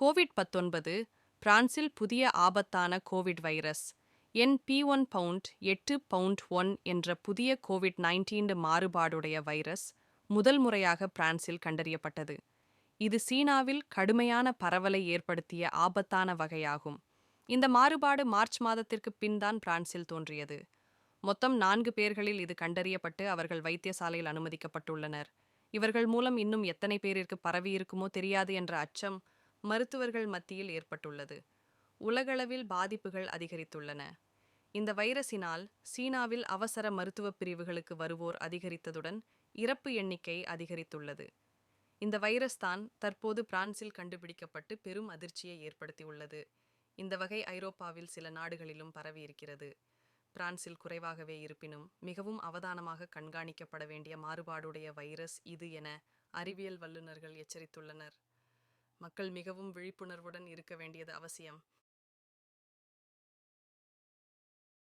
Covid பத்தொன்பது பிரான்சில் புதிய ஆபத்தான covid virus. N B one point எட்டு பவுண்ட் ஒன் என்ற புதிய கோவிட் நைன்டீன் மாறுபாடுடைய வைரஸ் முதல் முறையாக பிரான்சில் கண்டறியப்பட்டது. இது சீனாவில் கடுமையான பரவலை ஏற்படுத்திய ஆபத்தான வகையாகும். இந்த மாறுபாடு மார்ச் மாதத்திற்கு பின்தான் பிரான்சில் தோன்றியது. மொத்தம் நான்கு பேர்களில் இது கண்டறியப்பட்டு அவர்கள் வைத்தியசாலையில் அனுமதிக்கப்பட்டுள்ளனர். இவர்கள் மூலம் இன்னும் எத்தனை பேரிற்கு பரவி இருக்குமோ தெரியாது என்ற அச்சம் மருத்துவர்கள் மத்தியில் ஏற்பட்டுள்ளது. உலகளவில் பாதிப்புகள் அதிகரித்துள்ளன. இந்த வைரஸினால் சீனாவில் அவசர மருத்துவ பிரிவுகளுக்கு வருவோர் அதிகரித்ததுடன் இறப்பு எண்ணிக்கை அதிகரித்துள்ளது. இந்த வைரஸ் தான் தற்போது பிரான்சில் கண்டுபிடிக்கப்பட்டு பெரும் அதிர்ச்சியை ஏற்படுத்தியுள்ளது. இந்த வகை ஐரோப்பாவில் சில நாடுகளிலும் பரவியிருக்கிறது. பிரான்சில் குறைவாகவே இருப்பினும் மிகவும் அவதானமாக கண்காணிக்கப்பட வேண்டிய மாறுபாடுடைய வைரஸ் இது என அறிவியல் வல்லுநர்கள் எச்சரித்துள்ளனர். மக்கள் மிகவும் விழிப்புணர்வுடன் இருக்க வேண்டியது அவசியம்.